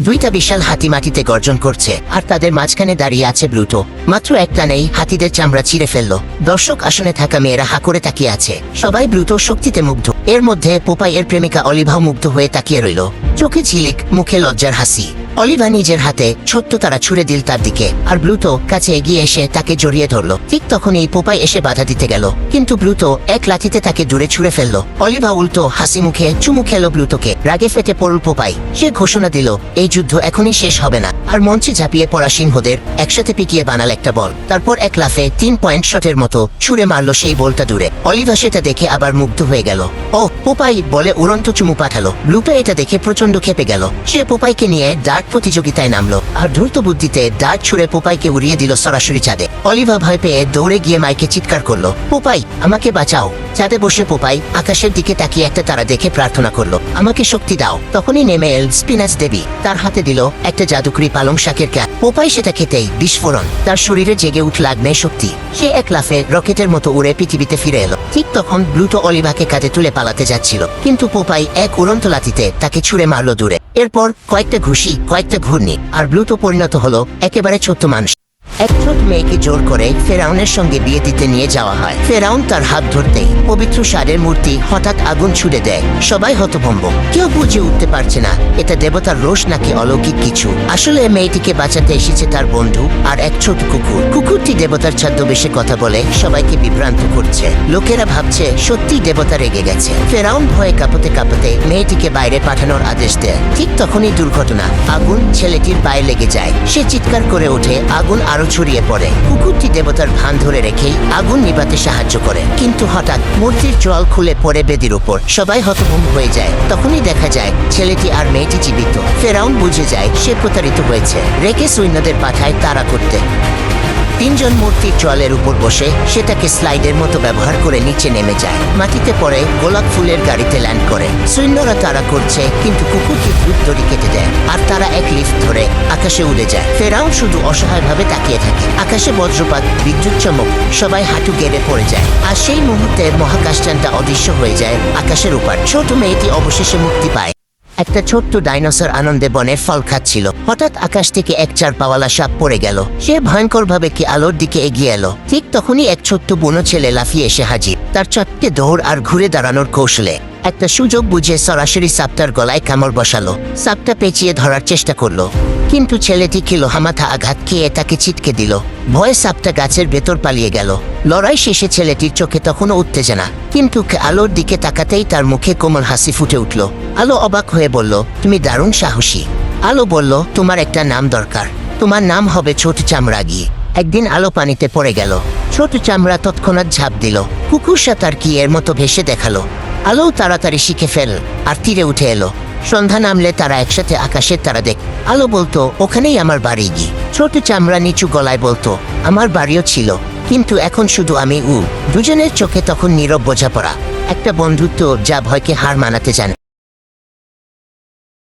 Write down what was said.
দুইটা বিশাল হাতি মাটিতে গর্জন করছে, আর তাদের মাঝখানে দাঁড়িয়ে আছে ব্লুটো। মাত্র একটা নেই, হাতিদের চামড়া ছিঁড়ে ফেলল। দর্শক আসনে থাকা মেয়েরা হা করে তাকিয়ে আছে। সবাই ব্লুটো শক্তিতে মুগ্ধ। এর মধ্যে পোপাই এর প্রেমিকা অলিভাও মুগ্ধ হয়ে তাকিয়ে রইল। চোখে ঝিলিক, মুখে লজ্জার হাসি। অলিভা নিজের হাতে ছোট্ট তারা ছুড়ে দিল তার দিকে, আর ব্লুটো কাছে এগিয়ে এসে তাকে জড়িয়ে ধরলো। ঠিক তখনই পোপাই এসে বাধা দিতে গেল, কিন্তু ব্লুটো এক লাঠিতে তাকে দূরে ছুড়ে ফেলল। অলিভা উল্টো হাসি মুখে চুমু খেলো ব্লুটোকে রাগে ফেটে পড়ল পোপাই। সে ঘোষণা দিল, এই যুদ্ধ এখনই শেষ হবে না। আর মঞ্চে ঝাঁপিয়ে পড়া সিংহদের একসাথে পিটিয়ে বানাল একটা বল। তারপর এক লাফে তিন পয়েন্ট শটের মতো ছুড়ে মারলো সেই বলটা দূরে। অলিভা সেটা দেখে আবার মুগ্ধ হয়ে গেল। ও পোপাই বলে উড়ন্ত চুমু পাঠালো। ব্লুটো এটা দেখে প্রচণ্ড খেপে গেল। সে পোপাইকে নিয়ে ডার্ট প্রতিযোগিতায় নামলো। আর দ্রুত বুদ্ধিতে ডার্ট ছুড়ে পোপাইকে উড়িয়ে দিল সরাসরি চাঁদে অলিভা ভয় পেয়ে দৌড়ে গিয়ে মাইকে চিৎকার করল, পোপাই, আমাকে বাঁচাও। চাঁদে বসে পোপাই আকাশের দিকে তাকিয়ে একটা তারা দেখে প্রার্থনা করল, আমাকে শক্তি দাও। তখনই নেমে এল স্পিনাচ দেবী। তার হাতে দিল একটা জাদুকরি পালং শাকের ক্যাপ পোপাই সেটা খেতেই বিস্ফোরণ। তার শরীরে জেগে উঠল আগ্নেয় শক্তি। সে এক লাফে রকেটের মতো উড়ে পৃথিবীতে ফিরে এলো। ঠিক তখন ব্লুটো অলিভাকে কাঁধে তুলে পালাতে যাচ্ছিল। কিন্তু পোপাই এক উড়ন্ত লাথিতে তাকে ছুঁড়ে মারলো দূরে। এরপর কয়েকটা ঘুষি কয়েকটা ঘূর্ণি আর ব্লুটো পরিণত হলো একেবারে ছোট্ট মানুষ। এক ছোট মেয়েকে জোর করে ফেরাউনের সঙ্গে বিয়ে দিতে নিয়ে যাওয়া হয়। ফেরাউন তার হাত ধরতেই পবিত্র সারের মূর্তি হঠাৎ আগুন ছুড়ে দেয়। সবাই হতভম্ব। কেউ বুঝে উঠতে পারছে না, এটা দেবতার রোষ নাকি অলৌকিক কিছু? আসলে মেয়েটিকে বাঁচাতে এসেছে তার বন্ধু আর এক ছোট কুকুর। কুকুরটি দেবতার ছদ্মবেশে কথা বলে সবাইকে বিভ্রান্ত করছে। লোকেরা ভাবছে সত্যি দেবতা রেগে গেছে। ফেরাউন ভয়ে কাঁপতে কাঁপতে মেয়েটিকে বাইরে পাঠানোর আদেশ দেয়। ঠিক তখনই দুর্ঘটনা। আগুন ছেলেটির পায়ে লেগে যায়। সে চিৎকার করে ওঠে, আগুন আরও ছড়িয়ে পড়ে। কুকুরটি দেবতার ভান ধরে রেখেই আগুন নিভাতে সাহায্য করে। কিন্তু হঠাৎ মূর্তির জল খুলে পড়ে বেদির উপর। সবাই হতভম্ব হয়ে যায়। তখনই দেখা যায়, ছেলেটি আর মেয়েটি জীবিত। ফেরাউন বুঝে যায়, সে প্রতারিত হয়েছে। রেখে সৈন্যদের পাঠায় তারা করতে। তিনজন মূর্তির জলের উপর বসে সেটাকে স্লাইডের মতো ব্যবহার করে নিচে নেমে যায়। মাটিতে পড়ে গোলাপ ফুলের গাড়িতে ল্যান্ড করে। সৈন্যরা তারা করছে, কিন্তু কুকুরটি দ্রুত দড়ি কেটে দেয় আর তারা এক লিফট ধরে আকাশে উড়ে যায়। ফেরাও শুধু অসহায়ভাবে তাকিয়ে থাকে। আকাশে বজ্রপাত, বিদ্যুৎ চমক, সবাই হাঁটু গেড়ে পড়ে যায়। আর সেই মুহূর্তে মহাকাশযানটা অদৃশ্য হয়ে যায় আকাশের উপর। ছোট মেয়েটি অবশেষে মুক্তি পায়। একটা ছোট্ট ডাইনোসর আনন্দে বনের ফল খাচ্ছিল। হঠাৎ আকাশ থেকে এক চার পাওয়ালা সাপ পড়ে গেল। সে ভয়ঙ্কর ভাবে কি আলোর দিকে এগিয়ে এলো। ঠিক তখনই এক ছোট্ট বুনো ছেলে লাফিয়ে এসে হাজির। তার চটকে দৌড় আর ঘুরে দাঁড়ানোর কৌশলে। একটা সুযোগ বুঝে সরাসরি সাপটার গলায় কামড় বসালো। সাপটা পেঁচিয়ে ধরার চেষ্টা করল। কিন্তু ছেলেটি কিলো হামাথা আঘাত খেয়ে তাকে ছিটকে দিল। ভয়ে সাপটা গাছের ভেতর পালিয়ে গেল। লড়াই শেষে ছেলেটির চোখে তখনও উত্তেজনা। কিন্তু আলোর দিকে তাকাতেই তার মুখে কোমল হাসি ফুটে উঠল। আলো অবাক হয়ে বলল, তুমি দারুণ সাহসী। আলো বলল, তোমার একটা নাম দরকার। তোমার নাম হবে ছোট চামড়াগি। একদিন আলো পানিতে পড়ে গেল। ছোট চামড়া তৎক্ষণাৎ ঝাঁপ দিল। কুকুর সাঁতার কি এর মতো ভেসে দেখাল। আলো তাড়াতাড়ি শিখে ফেল, আর তীরে উঠে এলো। সন্ধ্যা নামলে তারা একসাথে আকাশের তারা দেখ। আলো বলতো, ওখানেই আমার বাড়ি গি ছোট চামড়া নিচু গলায় বলতো, আমার বাড়িও ছিল। কিন্তু এখন শুধু আমি উ। দুজনের চোখে তখন নীরব বোঝাপড়া। একটা বন্ধুত্ব যা ভয়কে হার মানাতে জানে।